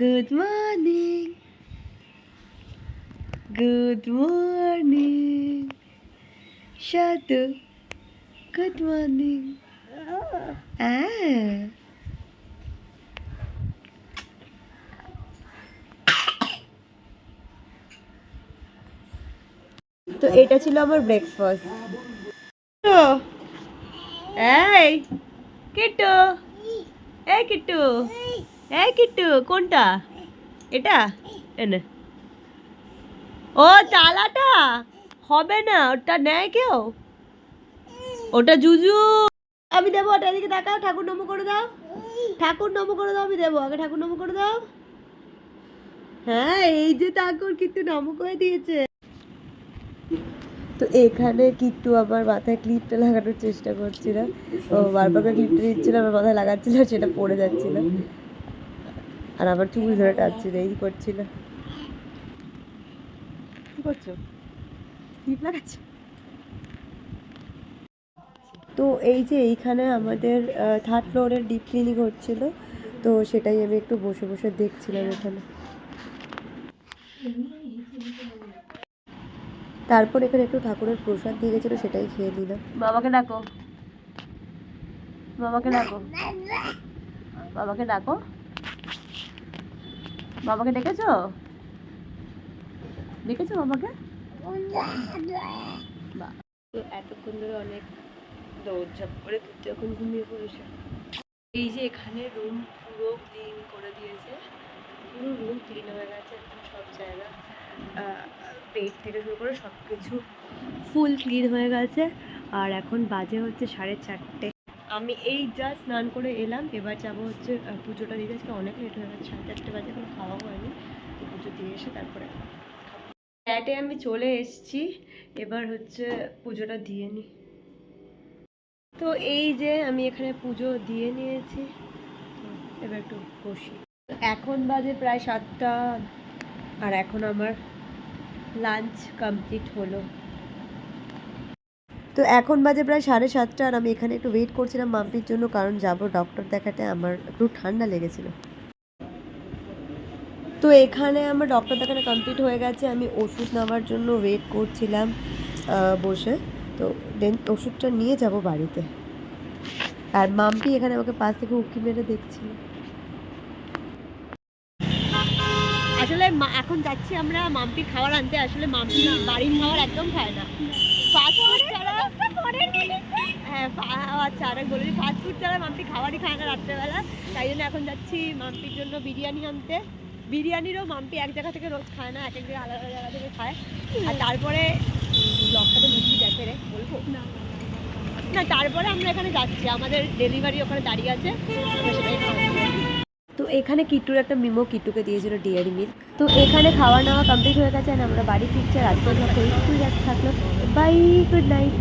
Good morning good morning সাধু good morning হ্যাঁ তো এটা ছিল আমার ব্রেকফাস্ট এই কিট্টু এই কিট্টু এই কিট্টু, কোনটা? এটা? এনে। ও, তালাটা? হবে না, ওটা নেয় কেউ? ওটা জুজু। আমি দেবো, ওটা এদিকে তাকাও, ঠাকুর নম করে দাও। ঠাকুর নম করে দাও, আমি দেবো, আগে ঠাকুর নম করে দাও। হ্যাঁ এই যে ঠাকুর কিন্তু নম করে দিয়েছে। তো এখানে কিট্টু আমার মাথায় ক্লিপটা লাগানোর চেষ্টা করছিল। ও, বারবার ক্লিপটা দিচ্ছিল, আমার মাথায় লাগাচ্ছিল সেটা পড়ে যাচ্ছিল। আর আমার চুল ধরে টানছিল এই করছিল। কি করছ? ক্লিপ লাগাচ্ছ? তো এই যে এইখানে আমাদের থার্ড ফ্লোরের ডিপ ক্লিনিক হচ্ছিল তো সেটাই আমি একটু বসে বসে দেখছিলাম এখানে। তারপর এখানে একটু ঠাকুরের প্রসাদ দিয়ে গেছিল সেটাই খেয়ে নিলাম। বাবাকে ডাকো। বাবাকে ডাকো। বাবাকে ডাকো। বাবাকে ডেকেছো? ডেকেছো বাবাকে। এতক্ষণ ধরে অনেক দৌড়ঝাপ করে এখন ঘুমিয়ে পড়েছে। এই যে এখানে রুম পুরো ক্লিন করে দিয়েছে। পুরো রুম ক্লিন হয়ে গেছে, একদম সব জায়গা পেট থেকে শুরু করে সব কিছু ফুল ক্লিন হয়ে গেছে। আর এখন বাজে হচ্ছে সাড়ে চারটে। আমি এই জাস্ট স্নান করে এলাম, এবার যাব হচ্ছে পুজোটা দিতে। আজকে অনেক লেট হয়ে গেছে, সাড়ে চারটে বাজে, এখন খাওয়া হয়নি। পুজো দিয়ে এসে তারপরে ফ্ল্যাটে আমি চলে এসেছি, এবার হচ্ছে পুজোটা দিয়ে নিই তো এই যে আমি এখানে পুজো দিয়ে নিয়েছি এবার একটু বসি। এখন বাজে প্রায় সাতটা, আর এখন আমার লাঞ্চ কমপ্লিট হলো। তো এখন বাজে প্রায় সাড়ে সাতটা আর আমি এখানে একটু ওয়েট করছিলাম মাম্পির জন্য কারণ যাব ডক্টর দেখাতে। আমার একটু ঠান্ডা লেগেছিল। তো এখানে আমার ডক্টর দেখানো কমপ্লিট হয়ে গেছে। আমি ওষুধ নেওয়ার জন্য ওয়েট করছিলাম বসে। তো দেন ওষুধটা নিয়ে যাব বাড়িতে। আর মাম্পি এখানে আমাকে পাশ থেকে উকি মেরে দেখছিল। আসলে এখন যাচ্ছি আমরা মাম্পি খাবার আনতে। আসলে মাম্পি বাড়ির খাবার একদম খায় না ফাস্ট ফুড ছাড়া হ্যাঁ ফা- ও আচ্ছা আর বলেছি ফাস্ট ফুড ছাড়া মাম্পি খাবারই খায় না রাত্রেবেলা। তাই জন্য এখন যাচ্ছি মাম্পির জন্য বিরিয়ানি আনতে। বিরিয়ানিরও মাম্পি এক জায়গা থেকে রোজ খায় না এক এক জায়গায় আলাদা জায়গা থেকে খায়। আর তারপরে ব্লগটা তো মিষ্টি দেখে রে বলব? না। তারপরে আমরা এখানে যাচ্ছি। আমাদের ডেলিভারি ওখানে দাঁড়িয়ে আছে। তো এখানে কিট্টুর একটা মিমো কিট্টুকে দিয়েছিল ডিয়ারি মিল্ক তো এখানে খাওয়া নাওয়া কমপ্লিট হয়ে গেছে আর আমরা বাড়ি ফিরছি আর থাকল। Bye good night